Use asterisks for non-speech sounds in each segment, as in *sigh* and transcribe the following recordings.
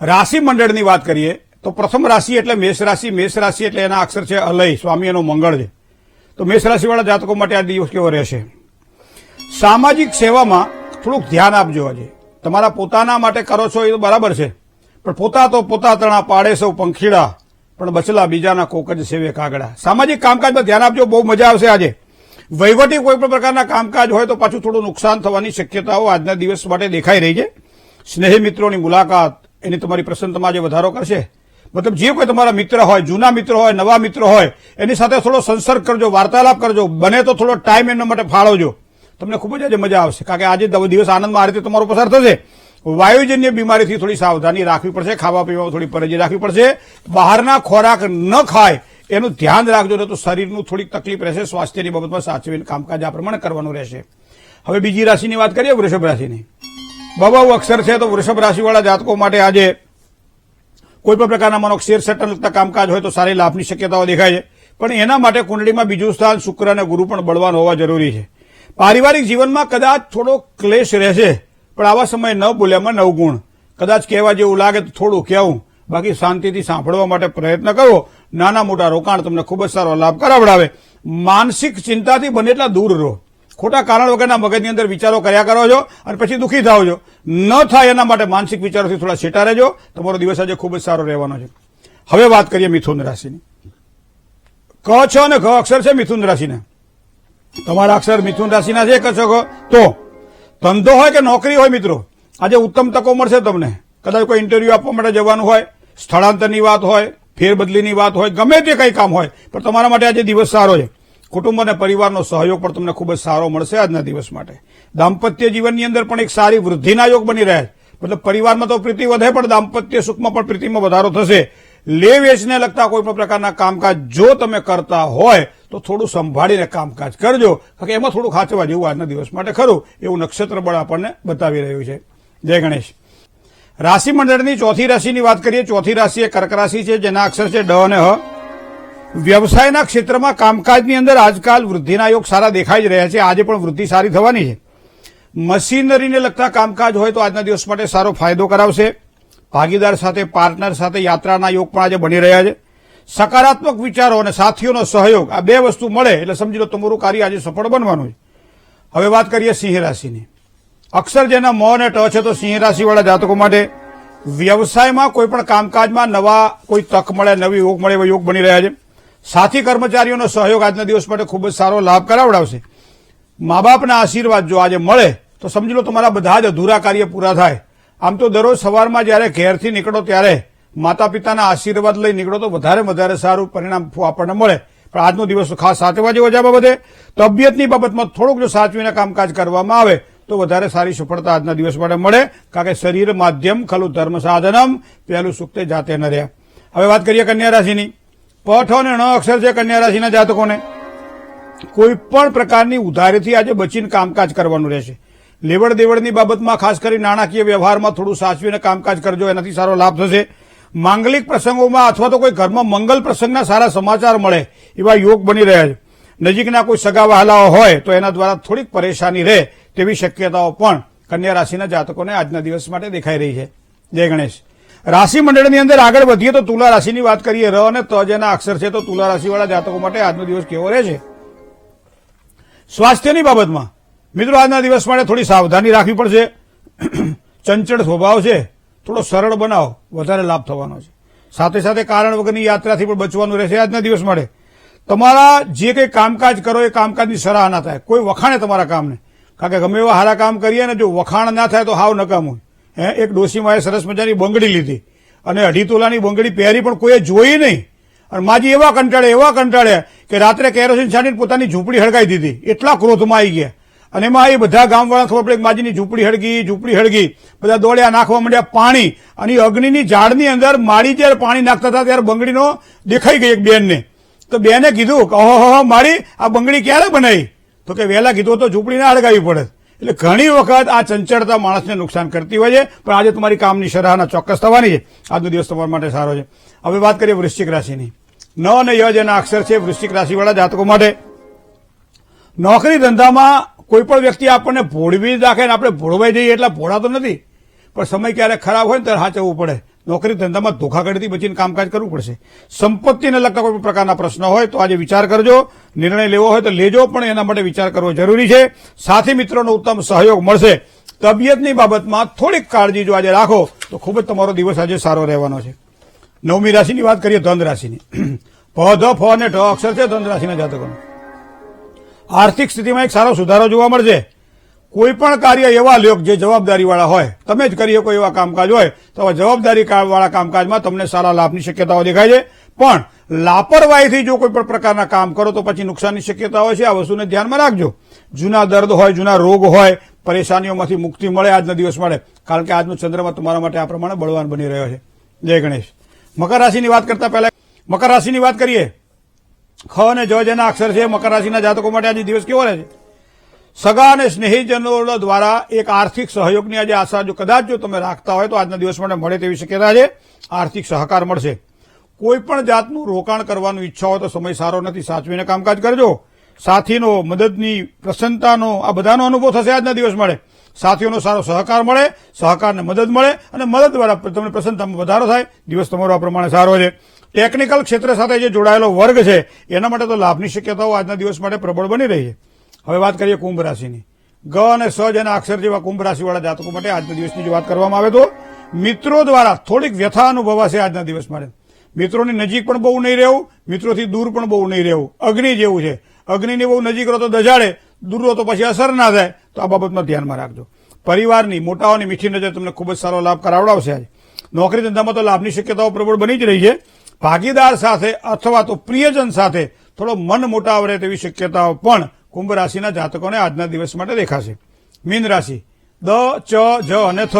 રાશિ મંડળની વાત કરીએ, તો પ્રથમ રાશિ એટલે મેષ રાશિ. મેષ રાશિ એટલે એના અક્ષર છે અલય સ્વામી એનો મંગળ છે. તો મેષ રાશિવાળા જાતકો માટે આ દિવસ કેવો રહેશે? સામાજિક સેવામાં થોડુંક ધ્યાન આપજો આજે. તમારા પોતાના માટે કરો છો એ તો બરાબર છે, પણ પોતા તો પોતા તણા પાડે સૌ પંખીડા, પણ બચલા બીજાના કોક જ સેવે કાગડા. સામાજિક કામકાજમાં ધ્યાન આપજો, બહુ મજા આવશે આજે. વહીવટી કોઈ પણ પ્રકારના કામકાજ હોય તો પાછું થોડું નુકસાન થવાની શક્યતાઓ આજના દિવસ માટે દેખાઈ રહી છે. સ્નેહી મિત્રોની મુલાકાત એની તમારી પ્રસન્નતામાં આજે વધારો કરશે. મતલબ જે કોઈ તમારા મિત્ર હોય, જૂના મિત્ર હોય, નવા મિત્ર હોય, એની સાથે થોડો સંસર્ગ કરજો, વાર્તાલાપ કરજો. બને તો થોડો ટાઈમ એના માટે ફાળવજો. તમને ખૂબ જ આજે મજા આવશે. કારણ કે આજે દિવસ આનંદમાં આ રીતે તમારો પસાર થશે. વાયુજન્ય બીમારીથી થોડી સાવધાની રાખવી પડશે, ખાવા પીવામાં થોડી પરેજી રાખવી પડશે. બહારના ખોરાક ન ખાય એનું ધ્યાન રાખજો નહીં તો શરીરનું થોડીક તકલીફ રહેશે, સ્વાસ્થ્યની બાબતમાં સાચવીને કામકાજ આ પ્રમાણે કરવાનું રહેશે. હવે બીજી રાશિની વાત કરીએ, વૃષભ રાશિની. બબાઉ અક્ષર છે તો વૃષભ રાશિવાળા જાતકો માટે આજે કોઈ પણ પ્રકારના માનો શેર સેટર લગતા કામકાજ હોય તો સારી લાભની શક્યતાઓ દેખાય છે. પણ એના માટે કુંડળીમાં બીજું સ્થાન શુક્ર અને ગુરુ પણ બળવાન હોવા જરૂરી છે. પારિવારિક જીવનમાં કદાચ થોડો ક્લેશ રહેશે, પણ આવા સમયે ન બોલ્યામાં નવગુણ કદાચ કહેવા જેવું લાગે તો થોડું કહેવું. બાકી શાંતિથી સાંભળવા માટે પ્રયત્ન કરો. નાના મોટા રોકાણ તમને ખૂબ જ સારો લાભ કરાવડાવે. માનસિક ચિંતાથી બને એટલા દૂર રહો. ખોટા કારણ વગરના મગજની અંદર વિચારો કર્યા કરો છો અને પછી દુઃખી થાવ છો. ન થાય એના માટે માનસિક વિચારોથી થોડા છેટા રહેજો. તમારો દિવસ આજે ખૂબ જ સારો રહેવાનો છે. હવે વાત કરીએ મિથુન રાશિની. ક, છ અને ઘ અક્ષર છે મિથુન રાશિના. તમારા અક્ષર મિથુન રાશિના છે ક છ તો ધંધો હોય કે નોકરી હોય મિત્રો? આજે ઉત્તમ તકો મળશે તમને. કદાચ કોઈ ઇન્ટરવ્યુ આપવા માટે જવાનું હોય, સ્થળાંતરની વાત હોય, ફેરબદલીની વાત હોય, ગમે તે કંઈ કામ હોય, પણ તમારા માટે આજે દિવસ સારો છે. કુટુંબ અને પરિવારનો સહયોગ પણ તમને ખૂબ જ સારો મળશે આજના દિવસ માટે. દાંપત્ય જીવનની અંદર પણ એક સારી વૃદ્ધિના યોગ બની રહ્યા છે મતલબ પરિવારમાં તો પ્રીતિ વધે, પણ દાંપત્ય સુખમાં પણ પ્રીતિમાં વધારો થશે. લે વેચને લગતા કોઈ પણ પ્રકારના કામકાજ જો તમે કરતા હોય, તો થોડું સંભાળીને કામકાજ કરજો. કારણ કે એમાં થોડું ખાંચવા જેવું આજના દિવસ માટે ખરું. એવું નક્ષત્ર બળ આપણને બતાવી રહ્યું છે. જય ગણેશ. રાશિ મંડળની ચોથી રાશિની વાત કરીએ. ચોથી રાશિ એ કર્ક રાશિ છે, જેના અક્ષર છે ડ અને હ. વ્યવસાયના ક્ષેત્રમાં કામકાજની અંદર આજકાલ વૃદ્ધિના યોગ સારા દેખાઈ જ રહ્યા છે. આજે પણ વૃદ્ધિ સારી થવાની છે. મશીનરીને લગતા કામકાજ હોય તો આજના દિવસ માટે સારો ફાયદો કરાવશે. ભાગીદાર સાથે, પાર્ટનર સાથે યાત્રાના યોગ પણ આજે બની રહ્યા છે. સકારાત્મક વિચારો અને સાથીઓનો સહયોગ આ બે વસ્તુ મળે એટલે સમજી લો તમારું કાર્ય આજે સફળ બનવાનું છે. હવે વાત કરીએ સિંહ રાશિની. અક્ષર જેના મ અને ટ છે તો સિંહ રાશિવાળા જાતકો માટે વ્યવસાયમાં કોઈ પણ કામકાજમાં નવા કોઈ તક મળે, નવી યોગ મળે એવા યોગ બની રહ્યા છે. સાથી કર્મચારીઓનો સહયોગ આજના દિવસ માટે ખૂબ જ સારો લાભ કરાવડાવશે. મા બાપના આશીર્વાદ જો આજે મળે, તો સમજી લો તમારા બધા જ અધૂરા કાર્ય પૂરા થાય. આમ તો દરરોજ સવારમાં જ્યારે ઘેરથી નીકળો ત્યારે માતા પિતાના આશીર્વાદ લઈ નીકળો તો વધારે વધારે સારું પરિણામ આપણને મળે. પણ આજનો દિવસ ખાસ સાથે વાજે વજા બાબતે. તબિયતની બાબતમાં થોડુંક જો સાચવીને કામકાજ કરવામાં આવે, તો વધારે સારી સફળતા આજના દિવસ માટે મળે. કારણ કે શરીર માધ્યમ ખલું ધર્મ સાધનમ, પહેલું સુખતે જાતે ન રહ્યા હવે વાત કરીએ કન્યા રાશિની. પઠ અને ણ અક્ષર છે કન્યા રાશિના જાતકોને. કોઈ પણ પ્રકારની ઉધારીથી આજે બચીને કામકાજ કરવાનું રહેશે. લેવડ દેવડની બાબતમાં ખાસ કરી નાણાકીય વ્યવહારમાં થોડું સાચવીને કામકાજ કરજો, એનાથી સારો લાભ થશે. માંગલિક પ્રસંગોમાં અથવા તો કોઈ ઘરમાં મંગલ પ્રસંગના સારા સમાચાર મળે, એવા યોગ બની રહ્યા છે. નજીકના કોઈ સગા વહાલાઓ હોય તો એના દ્વારા થોડીક પરેશાની રહે તેવી શક્યતાઓ પણ કન્યા રાશિના જાતકોને આજના દિવસ માટે દેખાઈ રહી છે. જય ગણેશ. રાશિ મંડળની અંદર આગળ વધીએ તો તુલા રાશિની વાત કરીએ. ર અને ત જેના અક્ષર છે તો તુલા રાશિવાળા જાતકો માટે આજનો દિવસ કેવો રહે છે? સ્વાસ્થ્યની બાબતમાં, મિત્રો આજના દિવસ માટે થોડી સાવધાની રાખવી પડશે. *clears throat* ચંચળ સ્વભાવ છે. થોડો સરળ બનાવો, વધારે લાભ થવાનો છે. સાથે સાથે કારણ વગરની યાત્રાથી પણ બચવાનું રહેશે આજના દિવસ માટે. તમારા જે કંઈ કામકાજ કરો એ કામકાજની સરાહના થાય. કોઈ વખાણે તમારા કામને. કારણ કે ગમે એવા સારા કામ કરીએ ને જો વખાણ ના થાય તો હાવ નકામું. હે, એક ડોશીમાએ સરસ મજાની બંગડી લીધી. અને અઢી તોલાની બંગડી પહેરી પણ કોઈએ જોઈ નહીં. અને માજી એવા કંટાળે એવા કંટાળે કે રાત્રે કેરોસીન છાંટીને પોતાની ઝૂંપડી હળગાઈ દીધી. એટલા ક્રોધમાં આવી ગયા. અને એમાં એ બધા ગામવાળા ખબર પડે માજીની ઝૂંપડી હળગી ઝૂંપડી હળગી. બધા દોડ્યા, નાખવા માંડ્યા પાણી. અને અગ્નિની ઝાડની અંદર માળી જ્યારે પાણી નાખતા હતા ત્યારે બંગડીનો દેખાઈ ગઈ એક બેનને. તો બેને કીધું કે, ઓહો મારી આ બંગડી ક્યારે બનાવી તો કે, વહેલા કીધું તો ઝૂંપડી ના હળગાવી પડે. એટલે ઘણી વખત આ ચંચળતા માણસને નુકસાન કરતી હોય છે, પણ આજે તમારી કામની સરાહના ચોક્કસ થવાની છે. આજનો દિવસ તમારા માટે સારો છે. હવે વાત કરીએ વૃશ્ચિક રાશિની. ન અને ય જેના અક્ષર છે વૃશ્ચિક રાશિવાળા જાતકો માટે. નોકરી ધંધામાં કોઈ પણ વ્યક્તિ આપણને ભોળવી રાખે ને આપણે ભોળવાઈ જઈએ એટલા ભોળાતો નથી. પણ સમય ક્યારેક ખરાબ હોય ને ત્યારે હાચવવું પડે. નોકરી ધંધામાં ધોખાગડીથી બચીને કામકાજ કરવું પડશે. સંપત્તિને લગતા કોઈ પ્રકારના પ્રશ્ન હોય તો આજે વિચાર કરજો, નિર્ણય લેવો હોય તો લેજો, પણ એના માટે વિચાર કરવો જરૂરી છે. સાથી મિત્રોનો ઉત્તમ સહયોગ મળશે. તબિયતની બાબતમાં થોડીક કાળજી જો આજે રાખો, તો ખૂબ જ તમારો દિવસ આજે સારો રહેવાનો છે. નવમી રાશિની વાત કરીએ, ધન રાશિની. *clears throat* પ ધ ફ અને ઢ અક્ષર છે ધન રાશિના જાતકોનો આર્થિક સ્થિતિમાં એક સારો સુધારો જોવા મળશે. કોઈ પણ કાર્ય એવા લ્યો જે જવાબદારીવાળા હોય, તમે જ કરી શકો એવા કામકાજ હોય, તો જવાબદારી વાળા કામકાજમાં તમને સારા લાભની શક્યતાઓ દેખાય છે. પણ લાપરવાહીથી જો કોઈ પણ પ્રકારના કામ કરો, તો પછી નુકસાનની શક્યતા હોય છે. આ વસ્તુને ધ્યાનમાં રાખજો. જૂના દર્દ હોય, જૂના રોગ હોય, પરેશાનીઓમાંથી મુક્તિ મળે, આજના દિવસ મળે. કારણ કે આજનો ચંદ્રમાં તમારા માટે આ પ્રમાણે બળવાન બની રહ્યો છે. જય ગણેશ. મકર રાશિની વાત કરતા પહેલા, મકર રાશિની વાત કરીએ. ખ અને જ જેના અક્ષર છે મકર રાશિના જાતકો માટે આજે દિવસ કેવો રહે છે? સગા અને સ્નેહીજનો દ્વારા એક આર્થિક સહયોગની આજે આશા જો કદાચ જો તમે રાખતા હોય તો આજના દિવસ માટે મળે તેવી શક્યતા છે. આર્થિક સહકાર મળશે. કોઈપણ જાતનું રોકાણ કરવાનું ઈચ્છા હોય તો સમય સારો નથી. સાચવીને કામકાજ કરજો. સાથીનો, મદદની પ્રસન્નતાનો, આ બધાનો અનુભવ થશે આજના દિવસ મળે સાથીઓનો સારો સહકાર મળે, સહકારને મદદ મળે અને મદદ દ્વારા તમને પ્રસન્નતામાં વધારો થાય. દિવસ તમારો આ પ્રમાણે સારો છે. ટેકનિકલ ક્ષેત્ર સાથે જે જોડાયેલો વર્ગ છે, એના માટે તો લાભની શક્યતાઓ આજના દિવસ માટે પ્રબળ બની રહી છે. હવે વાત કરીએ કુંભ રાશિની. ગ અને સ જેના અક્ષર જેવા કુંભ રાશિવાળા જાતકો માટે આજના દિવસની જો વાત કરવામાં આવે તો, મિત્રો દ્વારા થોડીક વ્યથા અનુભવાશે આજના દિવસ માટે મિત્રોની નજીક પણ બહુ નહીં રહેવું, મિત્રોથી દૂર પણ બહુ નહીં રહેવું. અગ્નિ જેવું છે. અગ્નિની બહુ નજીક રહો તો દજાડે, દૂર રહો તો પછી અસર ના થાય. તો આ બાબતમાં ધ્યાનમાં રાખજો. પરિવારની મોટાઓની મીઠી નજર તમને ખૂબ જ સારો લાભ કરાવડાવશે આજે. નોકરી ધંધામાં તો લાભની શક્યતાઓ પ્રબળ બની જ રહી છે. ભાગીદાર સાથે અથવા તો પ્રિયજન સાથે થોડો મન મોટાવ રહે તેવી શક્યતાઓ પણ કુંભ રાશિના જાતકોને આજના દિવસ માટે દેખાશે. મીન રાશિ, દ, ચ, જ અને થ.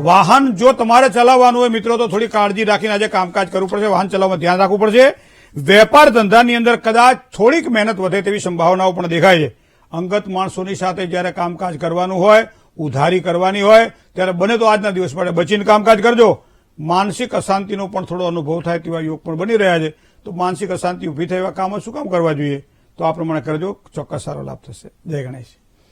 વાહન જો તમારે ચલાવવાનું હોય, મિત્રો, તો થોડી કાળજી રાખીને આજે કામકાજ કરવું પડશે. વાહન ચલાવવામાં ધ્યાન રાખવું પડશે. વેપાર ધંધાની અંદર કદાચ થોડીક મહેનત વધે તેવી સંભાવનાઓ પણ દેખાય છે. અંગત માણસોની સાથે જ્યારે કામકાજ કરવાનું હોય, ઉધારી કરવાની હોય, ત્યારે બને તો આજના દિવસ માટે બચીને કામકાજ કરજો. માનસિક અશાંતિનો પણ થોડો અનુભવ થાય તેવા યોગ પણ બની રહ્યા છે. તો માનસિક અશાંતિ ઊભી થાય એવા કામો શું કામ કરવા જોઈએ? તો આ પ્રમાણે કરજો. ચોક્કસ સારો લાભ થશે. જય ગણેશ